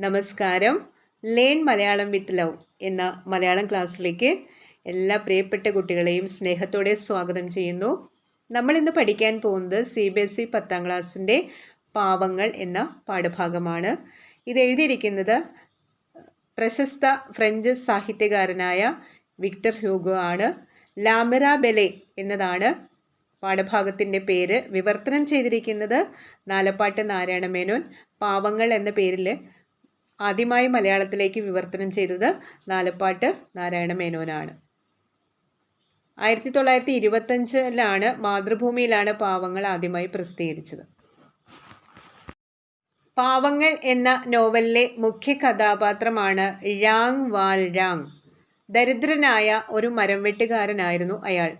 നമസ്കാരം. Learn Malayalam with love എന്ന മലയാളം ക്ലാസ്സിലേക്ക് എല്ലാ പ്രിയപ്പെട്ട കുട്ടികളെയും സ്നേഹത്തോടെ സ്വാഗതം ചെയ്യുന്നു. നമ്മൾ ഇന്ന് പഠിക്കാൻ പോകുന്നത് സി ബി എസ് ഇ പത്താം ക്ലാസ്സിന്റെ പാവങ്ങൾ എന്ന പാഠഭാഗമാണ്. ഇത് എഴുതിയിരിക്കുന്നത് പ്രശസ്ത ഫ്രഞ്ച് സാഹിത്യകാരനായ വിക്ടർ ഹ്യൂഗോ ആണ്. ലാമിറ ബെലെ എന്നതാണ് പാഠഭാഗത്തിന്റെ പേര്. വിവർത്തനം ചെയ്തിരിക്കുന്നത് നാലപ്പാട്ട് നാരായണ മേനോൻ. പാവങ്ങൾ എന്ന പേരിൽ ആദ്യമായി മലയാളത്തിലേക്ക് വിവർത്തനം ചെയ്തത് നാലപ്പാട്ട് നാരായണ മേനോനാണ്. ആയിരത്തി തൊള്ളായിരത്തി ഇരുപത്തഞ്ചിലാണ് മാതൃഭൂമിയിലാണ് പാവങ്ങൾ ആദ്യമായി പ്രസിദ്ധീകരിച്ചത്. പാവങ്ങൾ എന്ന നോവലിലെ മുഖ്യ കഥാപാത്രമാണ് ഴാങ് വാൽ രാങ്. ദരിദ്രനായ ഒരു മരം വെട്ടുകാരനായിരുന്നു അയാൾ.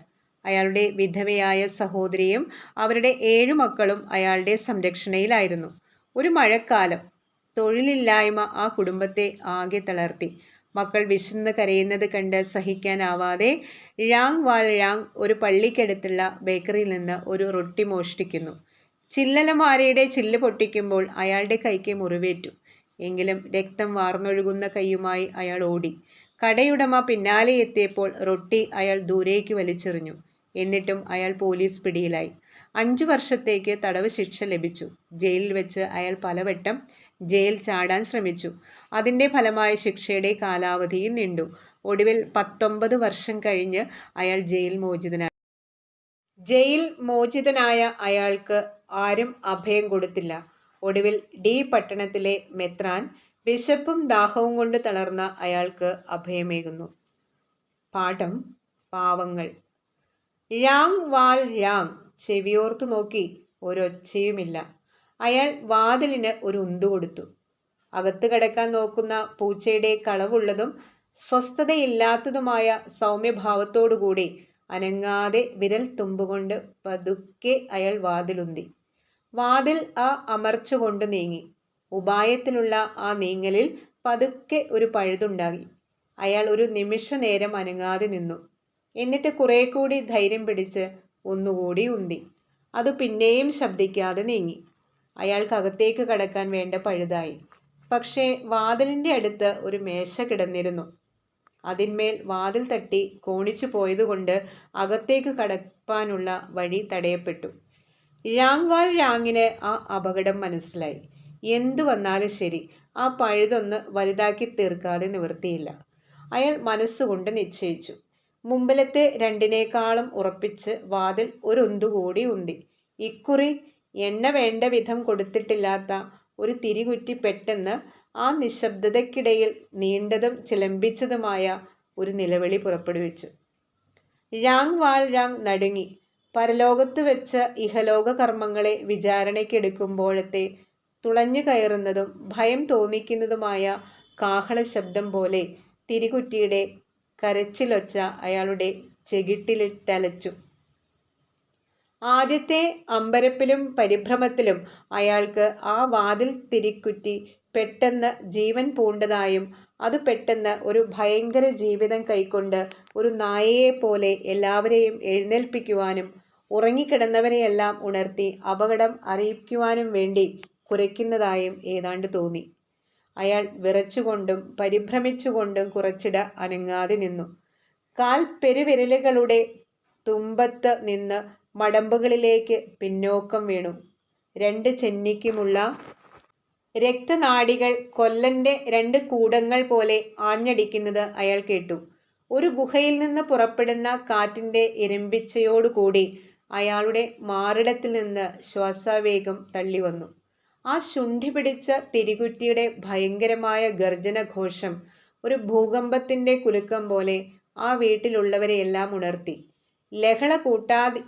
അയാളുടെ വിധവയായ സഹോദരിയും അവരുടെ ഏഴു മക്കളും അയാളുടെ സംരക്ഷണയിലായിരുന്നു. ഒരു മഴക്കാലം തൊഴിലില്ലായ്മ ആ കുടുംബത്തെ ആകെ തളർത്തി. മക്കൾ വിശന്ന് കരയുന്നത് കണ്ട് സഹിക്കാനാവാതെ ഴാങ് വാൽ ഴാങ് ഒരു പള്ളിക്കടുത്തുള്ള ബേക്കറിയിൽ നിന്ന് ഒരു റൊട്ടി മോഷ്ടിക്കുന്നു. ചില്ലലമാരയുടെ ചില്ല് പൊട്ടിക്കുമ്പോൾ അയാളുടെ കൈക്ക് മുറിവേറ്റു. എങ്കിലും രക്തം വാർന്നൊഴുകുന്ന കൈയുമായി അയാൾ ഓടി. കടയുടമ പിന്നാലെ എത്തിയപ്പോൾ റൊട്ടി അയാൾ ദൂരേക്ക് വലിച്ചെറിഞ്ഞു. എന്നിട്ടും അയാൾ പോലീസ് പിടിയിലായി. അഞ്ചു വർഷത്തേക്ക് തടവ് ശിക്ഷ ലഭിച്ചു. ജയിലിൽ വെച്ച് അയാൾ പലവട്ടം ജയിൽ ചാടാൻ ശ്രമിച്ചു. അതിന്റെ ഫലമായി ശിക്ഷയുടെ കാലാവധിയും നീണ്ടു. ഒടുവിൽ പത്തൊമ്പത് വർഷം കഴിഞ്ഞ് അയാൾ ജയിൽ മോചിതനായി. ജയിൽ മോചിതനായ അയാൾക്ക് ആരും അഭയം കൊടുത്തില്ല. ഒടുവിൽ ഡി പട്ടണത്തിലെ മെത്രാൻ വിശപ്പും ദാഹവും കൊണ്ട് തളർന്ന അയാൾക്ക് അഭയമേകുന്നു. പാഠം പാവങ്ങൾ. ഴാങ് വാൽ ഴാങ് ചെവിയോർത്തു നോക്കി. ഒരൊച്ചയുമില്ല. അയാൾ വാതിലിന് ഒരു ഉന്തു കൊടുത്തു. അകത്ത് കിടക്കാൻ നോക്കുന്ന പൂച്ചയുടെ കളവുള്ളതും സ്വസ്ഥതയില്ലാത്തതുമായ സൗമ്യഭാവത്തോടുകൂടി അനങ്ങാതെ വിരൽ തുമ്പുകൊണ്ട് പതുക്കെ അയാൾ വാതിലുന്തി. വാതിൽ ആ അമർച്ചുകൊണ്ട് നീങ്ങി. ഉപായത്തിനുള്ള ആ നീങ്ങലിൽ പതുക്കെ ഒരു പഴുതുണ്ടാകി അയാൾ ഒരു നിമിഷ നേരം അനങ്ങാതെ നിന്നു. എന്നിട്ട് കുറെ കൂടി ധൈര്യം പിടിച്ച് ഒന്നുകൂടി ഉന്തി. അത് പിന്നെയും ശബ്ദിക്കാതെ നീങ്ങി. അയാൾക്കകത്തേക്ക് കടക്കാൻ വേണ്ട പഴുതായി. പക്ഷേ വാതിലിന്റെ അടുത്ത് ഒരു മേശ കിടന്നിരുന്നു. അതിന്മേൽ വാതിൽ തട്ടി കോണിച്ചു പോയതുകൊണ്ട് അകത്തേക്ക് കടപ്പാനുള്ള വഴി തടയപ്പെട്ടു. ഴാങ്വാൾ ഴാങ്ങിന് ആ അപകടം മനസ്സിലായി. എന്തു വന്നാലും ശരി ആ പഴുതൊന്ന് വലുതാക്കി തീർക്കാതെ നിവൃത്തിയില്ല. അയാൾ മനസ്സുകൊണ്ട് നിശ്ചയിച്ചു. മുമ്പിലത്തെ രണ്ടിനേക്കാളും ഉറപ്പിച്ച് വാതിൽ ഒരൊന്തുകൂടി ഉന്തി. ഇക്കുറി എണ്ണ വേണ്ട വിധം കൊടുത്തിട്ടില്ലാത്ത ഒരു തിരികുറ്റി പെട്ടെന്ന് ആ നിശബ്ദതയ്ക്കിടയിൽ നീണ്ടതും ചിലമ്പിച്ചതുമായ ഒരു നിലവിളി പുറപ്പെടുവിച്ചു. രാങ് വാൽ രാങ് നടുങ്ങി. പരലോകത്ത് വെച്ച് ഇഹലോക കർമ്മങ്ങളെ വിചാരണയ്ക്കെടുക്കുമ്പോഴത്തെ തുളഞ്ഞു കയറുന്നതും ഭയം തോന്നിക്കുന്നതുമായ കാഹള ശബ്ദം പോലെ തിരികുറ്റിയുടെ കരച്ചിലൊച്ച അയാളുടെ ചെകിട്ടിലിട്ടലച്ചു. ആദ്യത്തെ അമ്പരപ്പിലും പരിഭ്രമത്തിലും അയാൾക്ക് ആ വാതിൽ തിരിക്കുറ്റി പെട്ടെന്ന് ജീവൻ പൂണ്ടതായും അത് പെട്ടെന്ന് ഒരു ഭയങ്കര ജീവിതം കൈക്കൊണ്ട് ഒരു പോലെ എല്ലാവരെയും എഴുന്നേൽപ്പിക്കുവാനും ഉറങ്ങിക്കിടന്നവരെയെല്ലാം ഉണർത്തി അപകടം അറിയിക്കുവാനും വേണ്ടി കുരയ്ക്കുന്നതായും ഏതാണ്ട് തോന്നി. അയാൾ വിറച്ചുകൊണ്ടും പരിഭ്രമിച്ചുകൊണ്ടും കുറച്ചിട അനങ്ങാതെ നിന്നു. കാൽ പെരുവിരലുകളുടെ തുമ്പത്ത് നിന്ന് മടമ്പുകളിലേക്ക് പിന്നോക്കം വീണു. രണ്ട് ചെന്നിക്കുമുള്ള രക്തനാടികൾ കൊല്ലന്റെ രണ്ട് കൂടങ്ങൾ പോലെ ആഞ്ഞടിക്കുന്നത് അയാൾ കേട്ടു. ഒരു ഗുഹയിൽ നിന്ന് പുറപ്പെടുന്ന കാറ്റിന്റെ ഇരമ്പിച്ചയോടുകൂടി അയാളുടെ മാറിടത്തിൽ നിന്ന് ശ്വാസവേഗം തള്ളി വന്നു ആ ശുണ്ഠി പിടിച്ച തിരികുറ്റിയുടെ ഭയങ്കരമായ ഗർജനഘോഷം ഒരു ഭൂകമ്പത്തിന്റെ കുലുക്കം പോലെ ആ വീട്ടിലുള്ളവരെയെല്ലാം ഉണർത്തി. ലഹള കൂട്ടാതി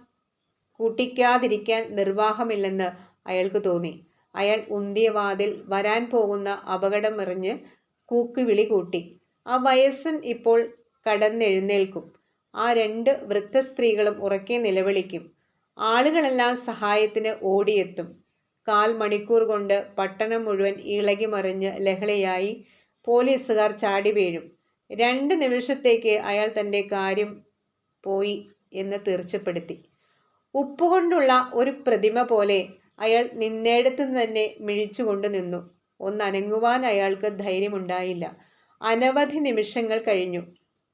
കൂട്ടിക്കാതിരിക്കാൻ നിർവാഹമില്ലെന്ന് അയാൾക്ക് തോന്നി. അയാൾ ഉന്തിയ വാതിൽ വരാൻ പോകുന്ന അപകടം അപകടമെറിഞ്ഞ് കൂക്കുവിളി കൂട്ടി. ആ വയസ്സൻ ഇപ്പോൾ കടന്നെഴുന്നേൽക്കും. ആ രണ്ട് വൃദ്ധ സ്ത്രീകളും ഉറക്കെ നിലവിളിക്കും. ആളുകളെല്ലാം സഹായത്തിന് ഓടിയെത്തും. കാൽ മണിക്കൂർ കൊണ്ട് പട്ടണം മുഴുവൻ ഇളകി മറിഞ്ഞ് ലഹളയായി പോലീസുകാർ ചാടി വീഴും. രണ്ട് നിമിഷത്തേക്ക് അയാൾ തന്റെ കാര്യം പോയി എന്ന് തീർച്ചപ്പെടുത്തി. ഉപ്പുകൊണ്ടുള്ള ഒരു പ്രതിമ പോലെ അയാൾ നിന്നേടത്ത് തന്നെ മിഴിച്ചുകൊണ്ട് നിന്നു. ഒന്നനങ്ങുവാൻ അയാൾക്ക് ധൈര്യമുണ്ടായില്ല. അനവധി നിമിഷങ്ങൾ കഴിഞ്ഞു.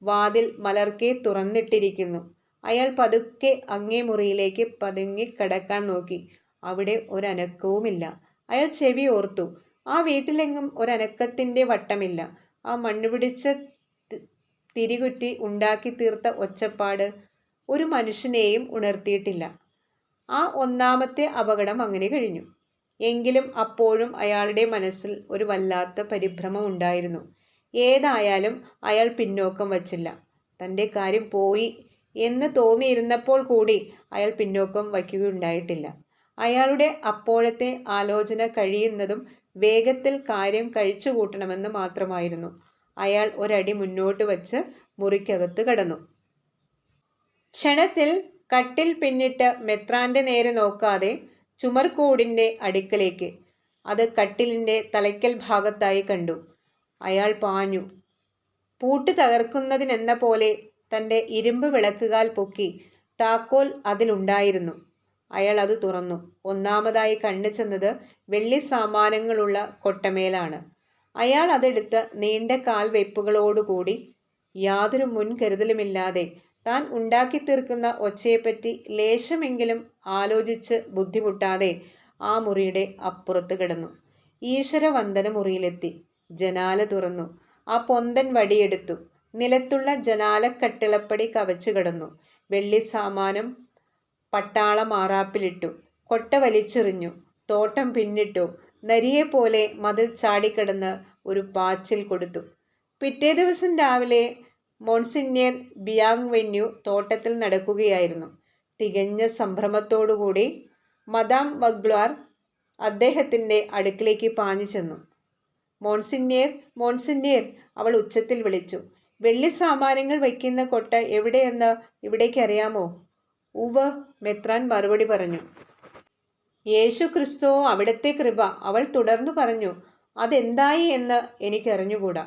വാതിൽ മലർക്കെ തുറന്നിട്ടിരിക്കുന്നു. അയാൾ പതുക്കെ അങ്ങേ മുറിയിലേക്ക് പതുങ്ങി കിടക്കാൻ നോക്കി. അവിടെ ഒരനക്കവുമില്ല. അയാൾ ചെവി ഓർത്തു. ആ വീട്ടിലെങ്ങും ഒരനക്കത്തിന്റെ വട്ടമില്ല. ആ മണ്ണുപിടിച്ച തിരികുറ്റി ഉണ്ടാക്കി തീർത്ത ഒച്ചപ്പാട് ഒരു മനുഷ്യനെയും ഉണർത്തിയിട്ടില്ല. ആ ഒന്നാമത്തെ അപകടം അങ്ങനെ കഴിഞ്ഞു. എങ്കിലും അപ്പോഴും അയാളുടെ മനസ്സിൽ ഒരു വല്ലാത്ത പരിഭ്രമം ഉണ്ടായിരുന്നു. ഏതായാലും അയാൾ പിന്നോക്കം വച്ചില്ല. തന്റെ കാര്യം പോയി എന്ന് തോന്നിയിരുന്നപ്പോൾ കൂടി അയാൾ പിന്നോക്കം വയ്ക്കുകയുണ്ടായിട്ടില്ല. അയാളുടെ അപ്പോഴത്തെ ആലോചന കഴിയുന്നതും വേഗത്തിൽ കാര്യം കഴിച്ചു കൂട്ടണമെന്ന് മാത്രമായിരുന്നു. അയാൾ ഒരടി മുന്നോട്ട് വച്ച് മുറിക്കകത്ത് കടന്നു. ക്ഷണത്തിൽ കട്ടിൽ പിന്നിട്ട് മെത്രാന്റെ നേരെ നോക്കാതെ ചുമർകൂടിന്റെ അടുക്കലേക്ക്. അത് കട്ടിലിന്റെ തലയ്ക്കൽ ഭാഗത്തായി കണ്ടു. അയാൾ പാഞ്ഞു. പൂട്ട് തകർക്കുന്നതിനെന്ന പോലെ തന്റെ ഇരുമ്പ് വിളക്കുകാൽ പൊക്കി താക്കോൽ അതിലുണ്ടായിരുന്നു. അയാൾ അത് തുറന്നു. ഒന്നാമതായി കണ്ടു ചെന്നത് വെള്ളി സാമാനങ്ങളുള്ള കൊട്ടമേലാണ്. അയാൾ അതെടുത്ത് നീണ്ട കാൽവെപ്പുകളോടുകൂടി യാതൊരു മുൻകരുതലുമില്ലാതെ താൻ ഉണ്ടാക്കി തീർക്കുന്ന ഒച്ചയെപ്പറ്റി ലേശമെങ്കിലും ആലോചിച്ച് ബുദ്ധിമുട്ടാതെ ആ മുറിയുടെ അപ്പുറത്ത് കിടന്നു. ഈശ്വരവന്ദന മുറിയിലെത്തി. ജനാല തുറന്നു. ആ പൊന്തൻ വടിയെടുത്തു. നിലത്തുള്ള ജനാലക്കട്ടിളപ്പടി കവച്ചു കിടന്നു. വെള്ളി സാമാനം പട്ടാള മാറാപ്പിലിട്ടു കൊട്ട വലിച്ചെറിഞ്ഞു. തോട്ടം പിന്നിട്ടു. നരിയെപ്പോലെ മതിൽ ചാടിക്കിടന്ന് ഒരു പാച്ചിൽ കൊടുത്തു. പിറ്റേ ദിവസം രാവിലെ മോൺസിന്യർ ബിയാങ് വെന്യു തോട്ടത്തിൽ നടക്കുകയായിരുന്നു. തികഞ്ഞ സംഭ്രമത്തോടുകൂടി മദാം വഗ്ലാർ അദ്ദേഹത്തിന്റെ അടുക്കിലേക്ക് പാഞ്ഞു ചെന്നു. മോൺസിന്യർ മോൺസിന്യർ അവൾ ഉച്ചത്തിൽ വിളിച്ചു. വെള്ളി സാമാനങ്ങൾ വയ്ക്കുന്ന കൊട്ട എവിടെയെന്ന് ഇവിടേക്ക് അറിയാമോ ഉവ മെത്രാൻ മറുപടി പറഞ്ഞു. യേശു ക്രിസ്തു അവിടുത്തെ കൃപ. അവൾ തുടർന്നു പറഞ്ഞു അതെന്തായി എന്ന് എനിക്കറിഞ്ഞുകൂടാ.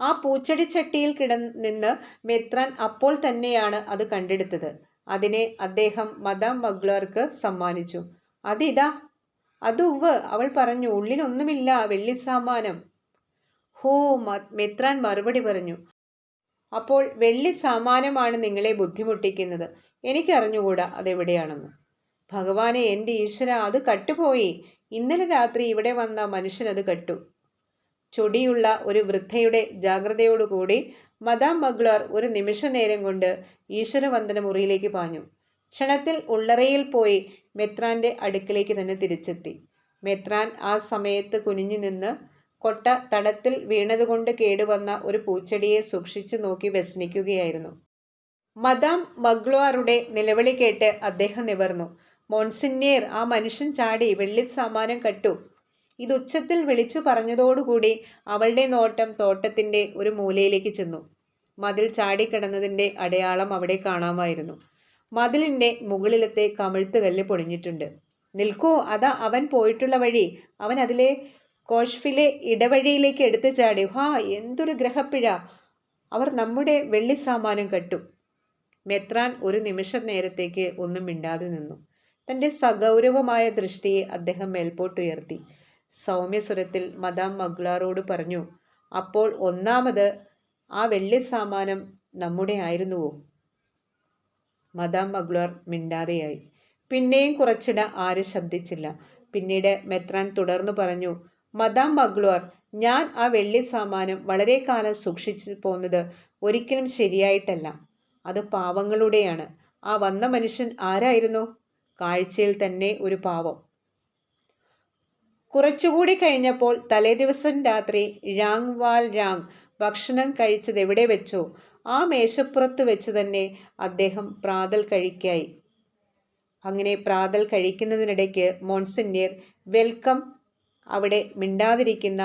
ആ പൂച്ചെടിച്ചട്ടിയിൽ കിട നിന്ന് മെത്രാൻ അപ്പോൾ തന്നെയാണ് അത് കണ്ടെടുത്തത്. അതിനെ അദ്ദേഹം മദാം മഗ്ലർക്ക് സമ്മാനിച്ചു. അതിതാ അത് ഉവ് അവൾ പറഞ്ഞു. ഉള്ളിലൊന്നുമില്ല വെള്ളി സാമാനം. ഹോ മെത്രാൻ മറുപടി പറഞ്ഞു. അപ്പോൾ വെള്ളി സാമാനമാണ് നിങ്ങളെ ബുദ്ധിമുട്ടിക്കുന്നത്. എനിക്കറിഞ്ഞുകൂടാ അതെവിടെയാണെന്ന്. ഭഗവാനെ എന്റെ ഈശ്വര അത് കട്ടുപോയി. ഇന്നലെ രാത്രി ഇവിടെ വന്ന മനുഷ്യനത് കട്ടു. ചൊടിയുള്ള ഒരു വൃദ്ധയുടെ ജാഗ്രതയോടുകൂടി മദാം മഗ്ലർ ഒരു നിമിഷ നേരം കൊണ്ട് ഈശ്വരവന്ദന മുറിയിലേക്ക് പാഞ്ഞു. ക്ഷണത്തിൽ ഉള്ളറയിൽ പോയി മെത്രാന്റെ അടുക്കിലേക്ക് തന്നെ തിരിച്ചെത്തി. മെത്രാൻ ആ സമയത്ത് കുനിഞ്ഞു നിന്ന് കൊട്ട തടത്തിൽ വീണതുകൊണ്ട് കേടുവന്ന ഒരു പൂച്ചെടിയെ സൂക്ഷിച്ചു നോക്കി വ്യസനിക്കുകയായിരുന്നു. മദാം മഗ്ലോറുടെ നിലവിളി കേട്ട് അദ്ദേഹം നിവർന്നു. മോൺസിന്യർ ആ മനുഷ്യൻ ചാടി വെള്ളി സാമാനം കട്ടു. ഇത് ഉച്ചത്തിൽ വിളിച്ചു പറഞ്ഞതോടുകൂടി അവളുടെ നോട്ടം തോട്ടത്തിന്റെ ഒരു മൂലയിലേക്ക് ചെന്നു. മതിൽ ചാടിക്കിടന്നതിന്റെ അടയാളം അവിടെ കാണാമായിരുന്നു. മതിലിന്റെ മുകളിലത്തെ കമിഴ്ത്തുകല്ല് പൊളിഞ്ഞിട്ടുണ്ട്. നിൽക്കൂ അതാ അവൻ പോയിട്ടുള്ള വഴി. അവൻ അതിലെ കോഷ്ഫിലെ ഇടവഴിയിലേക്ക് എടുത്തു ചാടി. ഹാ എന്തൊരു ഗ്രഹപ്പിഴ. അവർ നമ്മുടെ വെള്ളി സാമാനം കെട്ടു. മെത്രാൻ ഒരു നിമിഷ നേരത്തേക്ക് ഒന്നും മിണ്ടാതെ നിന്നു. തന്റെ സഗൗരവമായ ദൃഷ്ടിയെ അദ്ദേഹം മേൽപോട്ടുയർത്തി. സൗമ്യസ്വരത്തിൽ മദാം മഗ്ലാറോട് പറഞ്ഞു അപ്പോൾ ഒന്നാമത് ആ വെള്ളി സാമാനം നമ്മുടെ ആയിരുന്നുവോ മദാം മഗ്ലാർ മിണ്ടാതെയായി. പിന്നെയും കുറച്ചിട ആരും ശബ്ദിച്ചില്ല. പിന്നീട് മെത്രാൻ തുടർന്നു പറഞ്ഞു മദാം മഗ്ലോർ ഞാൻ ആ വെള്ളി സാമാനം വളരെ കാലം സൂക്ഷിച്ചു പോകുന്നത് ഒരിക്കലും ശരിയായിട്ടല്ല. അത് പാവങ്ങളുടെയാണ്. ആ വന്ന മനുഷ്യൻ ആരായിരുന്നു? കാഴ്ചയിൽ തന്നെ ഒരു പാവം. കുറച്ചുകൂടി കഴിഞ്ഞപ്പോൾ തലേദിവസം രാത്രി രാങ് വാൽ രാങ് ഭക്ഷണം കഴിച്ചത് എവിടെ വെച്ചോ? ആ മേശപ്പുറത്ത് വെച്ച് തന്നെ അദ്ദേഹം പ്രാതൽ കഴിക്കായി. അങ്ങനെ പ്രാതൽ കഴിക്കുന്നതിനിടയ്ക്ക് മോൺസിന്യർ വെൽക്കം അവിടെ മിണ്ടാതിരിക്കുന്ന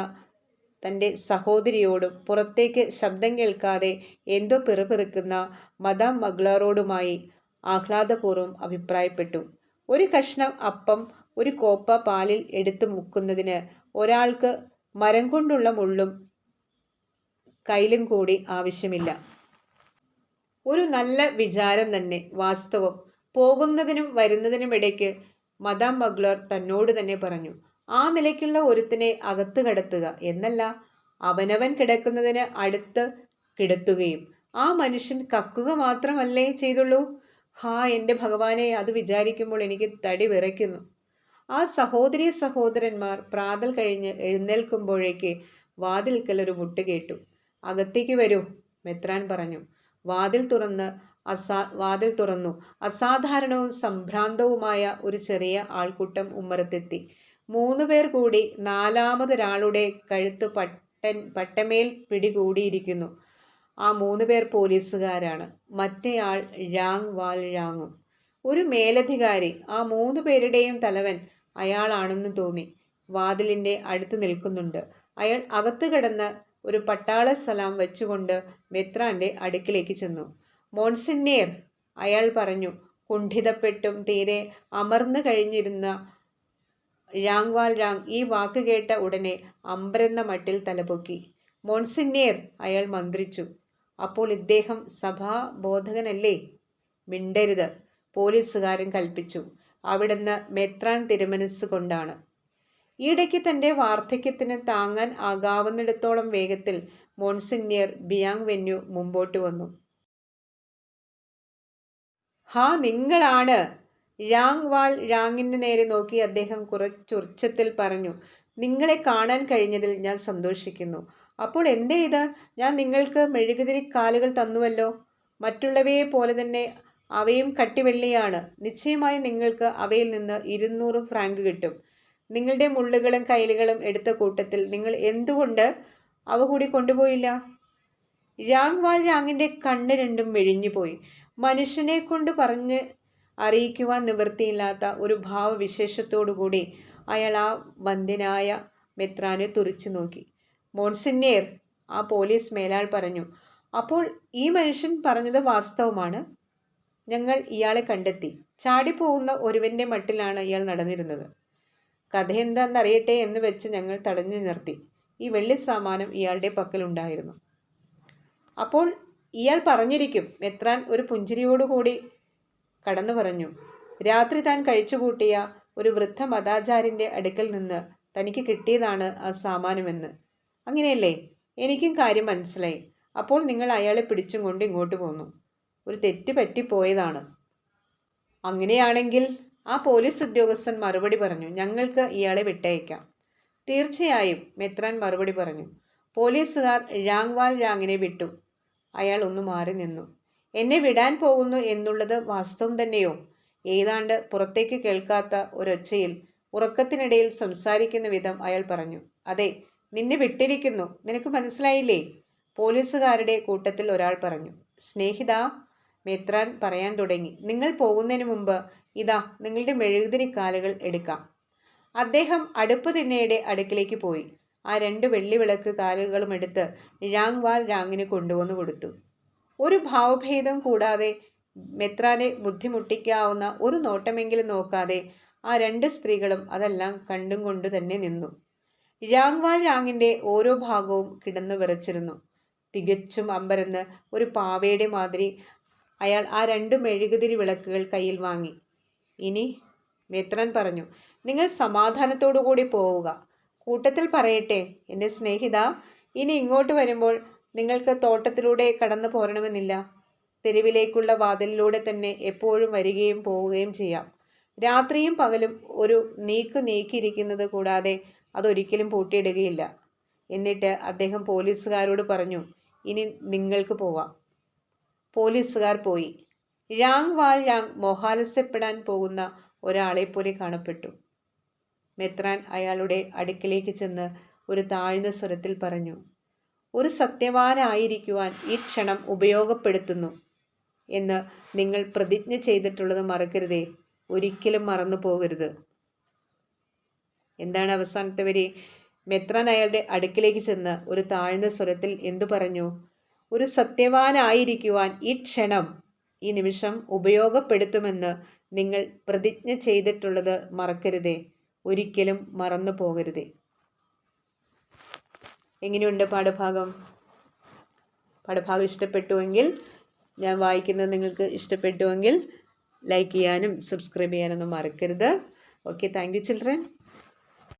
തന്റെ സഹോദരിയോടും പുറത്തേക്ക് ശബ്ദം കേൾക്കാതെ എന്തോ പിറുപിറുക്കുന്ന മദാം മഗ്ലാറോടുമായി ആഹ്ലാദപൂർവം അഭിപ്രായപ്പെട്ടു. ഒരു കഷ്ണം അപ്പം ഒരു കോപ്പ പാലിൽ എടുത്തു മുക്കുന്നതിന് ഒരാൾക്ക് മരം കൊണ്ടുള്ള മുള്ളും കയ്യിലും കൂടി ആവശ്യമില്ല. ഒരു നല്ല വിചാരം തന്നെ വാസ്തവം. പോകുന്നതിനും വരുന്നതിനും ഇടയ്ക്ക് മദാം മഗ്ലർ തന്നോട് തന്നെ പറഞ്ഞു ആ നിലയ്ക്കുള്ള ഒരുത്തിനെ അകത്ത് കിടത്തുക എന്നല്ല അവനവൻ കിടക്കുന്നതിന് അടുത്ത് കിടത്തുകയും ആ മനുഷ്യൻ കക്കുക മാത്രമല്ലേ ചെയ്തുള്ളൂ? ഹാ എന്റെ ഭഗവാനെ അത് വിചാരിക്കുമ്പോൾ എനിക്ക് തടി വിറയ്ക്കുന്നു. ആ സഹോദരീ സഹോദരന്മാർ പ്രാതൽ കഴിഞ്ഞ് എഴുന്നേൽക്കുമ്പോഴേക്ക് വാതിൽക്കൽ ഒരു മുട്ട് കേട്ടു. അകത്തേക്ക് വരൂ മെത്രാൻ പറഞ്ഞു. വാതിൽ തുറന്ന് അസാ വാതിൽ തുറന്നു. അസാധാരണവും സംഭ്രാന്തവുമായ ഒരു ചെറിയ ആൾക്കൂട്ടം ഉമ്മറത്തെത്തി. മൂന്ന് പേർ കൂടി നാലാമതൊരാളുടെ കഴുത്ത് പട്ടൻ പട്ടമേൽ പിടികൂടിയിരിക്കുന്നു. ആ മൂന്ന് പേർ പോലീസുകാരാണ്. മറ്റേയാൾ രാങ് വാൽ രാങ്ങും. ഒരു മേലധികാരി ആ മൂന്ന് പേരുടെയും തലവൻ അയാളാണെന്ന് തോന്നി. വാതിലിന്റെ അടുത്ത് നിൽക്കുന്നുണ്ട്. അയാൾ അകത്ത് കിടന്ന് ഒരു പട്ടാള സലാം വെച്ചുകൊണ്ട് മെത്രാന്റെ അടുക്കിലേക്ക് ചെന്നു. മോൺസിന്നേർ അയാൾ പറഞ്ഞു കുണ്ഠിതപ്പെട്ടും തീരെ അമർന്നു കഴിഞ്ഞിരുന്ന രാങ്വാൽ രാങ് ഈ വാക്ക് കേട്ട ഉടനെ അമ്പരെന്ന മട്ടിൽ തലപൊക്കി. മോൺസിന്നേർ അയാൾ മന്ത്രിച്ചു അപ്പോൾ ഇദ്ദേഹം സഭാബോധകനല്ലേ? മിണ്ടരുത്. പോലീസുകാരൻ കൽപ്പിച്ചു. അവിടുന്ന് മെത്രാൻ തിരുമനസ് കൊണ്ടാണ്. ഈയിടയ്ക്ക് തന്റെ വാർദ്ധക്യത്തിന് താങ്ങാൻ ആകാവുന്നിടത്തോളം വേഗത്തിൽ മോൺസിന്യർ ബിയാങ് വെന്യു മുമ്പോട്ട് വന്നു. ഹാ നിങ്ങളാണ്! രാങ് വാൾ രാങ്ങിന് നേരെ നോക്കി അദ്ദേഹം കുറച്ചുർച്ചത്തിൽ പറഞ്ഞു. നിങ്ങളെ കാണാൻ കഴിഞ്ഞതിൽ ഞാൻ സന്തോഷിക്കുന്നു. അപ്പോൾ എന്തേ ഇത് ഞാൻ നിങ്ങൾക്ക് മെഴുകുതിരി കാലുകൾ തന്നുവല്ലോ. മറ്റുള്ളവയെ പോലെ തന്നെ അവയും കട്ടിവെള്ളിയാണ്. നിശ്ചയമായി നിങ്ങൾക്ക് അവയിൽ നിന്ന് ഇരുന്നൂറ് ഫ്രാങ്ക് കിട്ടും. നിങ്ങളുടെ മുള്ളുകളും കൈലുകളും എടുത്ത കൂട്ടത്തിൽ നിങ്ങൾ എന്തുകൊണ്ട് അവ കൂടി കൊണ്ടുപോയില്ല? രാങ് വാൽ രാങ്ങിന്റെ കണ്ണ് രണ്ടും മെഴിഞ്ഞുപോയി. മനുഷ്യനെ കൊണ്ട് പറഞ്ഞ് അറിയിക്കുവാൻ നിവൃത്തിയില്ലാത്ത ഒരു ഭാവവിശേഷത്തോടുകൂടി അയാൾ ആ ബന്ധ്യനായ മെത്രാനെ തുറിച്ചു നോക്കി. മോൺസിന്നേർ ആ പോലീസ് മേലാൾ പറഞ്ഞു. അപ്പോൾ ഈ മനുഷ്യൻ പറഞ്ഞത് വാസ്തവമാണ്? ഞങ്ങൾ ഇയാളെ കണ്ടെത്തി. ചാടിപ്പോകുന്ന ഒരുവന്റെ മട്ടിലാണ് ഇയാൾ നടന്നിരുന്നത്. കഥ എന്താണെന്നറിയട്ടെ എന്ന് വെച്ച് ഞങ്ങൾ തടഞ്ഞു നിർത്തി. ഈ വെള്ളി സാമാനം ഇയാളുടെ പക്കലുണ്ടായിരുന്നു. അപ്പോൾ ഇയാൾ പറഞ്ഞിരിക്കും മെത്രാൻ ഒരു പുഞ്ചിരിയോടുകൂടി കടന്നു പറഞ്ഞു. രാത്രി താൻ കഴിച്ചുകൂട്ടിയ ഒരു വൃദ്ധ മതാചാര്യന്റെ അടുക്കൽ നിന്ന് തനിക്ക് കിട്ടിയതാണ് ആ സാമാനമെന്ന്. അങ്ങനെയല്ലേ? എനിക്കും കാര്യം മനസ്സിലായി. അപ്പോൾ നിങ്ങൾ അയാളെ പിടിച്ചും കൊണ്ട് ഇങ്ങോട്ട് പോന്നു. ഒരു തെറ്റ് പറ്റിപ്പോയതാണ്. അങ്ങനെയാണെങ്കിൽ ആ പോലീസ് ഉദ്യോഗസ്ഥൻ മറുപടി പറഞ്ഞു ഞങ്ങൾക്ക് ഇയാളെ വിട്ടയക്കാം. തീർച്ചയായും മെത്രാൻ മറുപടി പറഞ്ഞു. പോലീസുകാർ രാങ്വാൽ രാങ്ങിനെ വിട്ടു. അയാൾ ഒന്ന് മാറി നിന്നു. എന്നെ വിടാൻ പോകുന്നു എന്നുള്ളത് വാസ്തവം തന്നെയോ? ഏതാണ്ട് പുറത്തേക്ക് കേൾക്കാത്ത ഒരൊച്ചയിൽ ഉറക്കത്തിനിടയിൽ സംസാരിക്കുന്ന വിധം അയാൾ പറഞ്ഞു. അതെ നിന്നെ വിട്ടിരിക്കുന്നു. നിനക്ക് മനസ്സിലായില്ലേ? പോലീസുകാരുടെ കൂട്ടത്തിൽ ഒരാൾ പറഞ്ഞു. സ്നേഹിത മെത്രാൻ പറയാൻ തുടങ്ങി. നിങ്ങൾ പോകുന്നതിന് മുമ്പ് ഇതാ നിങ്ങളുടെ മെഴുകുതിരി കാലുകൾ എടുക്കാം. അദ്ദേഹം അടുപ്പ് തിണ്ണയുടെ അടുക്കിലേക്ക് പോയി. ആ രണ്ട് വെള്ളിവിളക്ക് കാലുകളും എടുത്ത് രാങ് വാൽ രാങ്ങിന് കൊണ്ടുവന്നു കൊടുത്തു. ഒരു ഭാവഭേദം കൂടാതെ മെത്രാനെ ബുദ്ധിമുട്ടിക്കാവുന്ന ഒരു നോട്ടമെങ്കിലും നോക്കാതെ ആ രണ്ട് സ്ത്രീകളും അതെല്ലാം കണ്ടും കൊണ്ട് തന്നെ നിന്നു. രാങ്വാൽ രാങ്ങിന്റെ ഓരോ ഭാഗവും കിടന്നു വിറച്ചിരുന്നു. തികച്ചും അമ്പരന്ന് ഒരു പാവയുടെ മാതിരി അയാൾ ആ രണ്ട് മെഴുകുതിരി വിളക്കുകൾ കയ്യിൽ വാങ്ങി. ഇനി മേത്രൻ പറഞ്ഞു നിങ്ങൾ സമാധാനത്തോടു കൂടി പോവുക. കൂട്ടത്തിൽ പറയട്ടെ എന്റെ സ്നേഹിത ഇനി ഇങ്ങോട്ട് വരുമ്പോൾ നിങ്ങൾക്ക് തോട്ടത്തിലൂടെ കടന്നു പോരണമെന്നില്ല. തെരുവിലേക്കുള്ള വാതിലിലൂടെ തന്നെ എപ്പോഴും വരികയും പോവുകയും ചെയ്യാം. രാത്രിയും പകലും ഒരു നീക്ക് നീക്കിയിരിക്കുന്നത് കൂടാതെ അതൊരിക്കലും പൂട്ടിയിടുകയില്ല. എന്നിട്ട് അദ്ദേഹം പോലീസുകാരോട് പറഞ്ഞു ഇനി നിങ്ങൾക്ക് പോവാം. പോലീസുകാർ പോയി. രാങ് വാൽ രാങ് മോഹാലസ്യപ്പെടാൻ പോകുന്ന ഒരാളെ കാണപ്പെട്ടു. മെത്രാൻ അയാളുടെ അടുക്കിലേക്ക് ചെന്ന് ഒരു താഴ്ന്ന സ്വരത്തിൽ പറഞ്ഞു ഒരു സത്യവാനായിരിക്കുവാൻ ഈ ക്ഷണം ഉപയോഗപ്പെടുത്തുന്നു എന്ന് നിങ്ങൾ പ്രതിജ്ഞ ചെയ്തിട്ടുള്ളത് മറക്കരുതേ. ഒരിക്കലും മറന്നു പോകരുത്. എന്താണ് അവസാനത്തെ വരെ? മെത്രാൻ അയാളുടെ അടുക്കിലേക്ക് ചെന്ന് ഒരു താഴ്ന്ന സ്വരത്തിൽ എന്തു പറഞ്ഞു? ഒരു സത്യവാനായിരിക്കുവാൻ ഈ ക്ഷണം ഈ നിമിഷം ഉപയോഗപ്പെടുത്തുമെന്ന് നിങ്ങൾ പ്രതിജ്ഞ ചെയ്തിട്ടുള്ളത് മറക്കരുതേ. ഒരിക്കലും മറന്നു പോകരുതേ. എങ്ങനെയുണ്ട് പാഠഭാഗം? പാഠഭാഗം ഇഷ്ടപ്പെട്ടുവെങ്കിൽ ഞാൻ വായിക്കുന്നത് നിങ്ങൾക്ക് ഇഷ്ടപ്പെട്ടുവെങ്കിൽ ലൈക്ക് ചെയ്യാനും സബ്സ്ക്രൈബ് ചെയ്യാനൊന്നും മറക്കരുത്. Okay thank you children.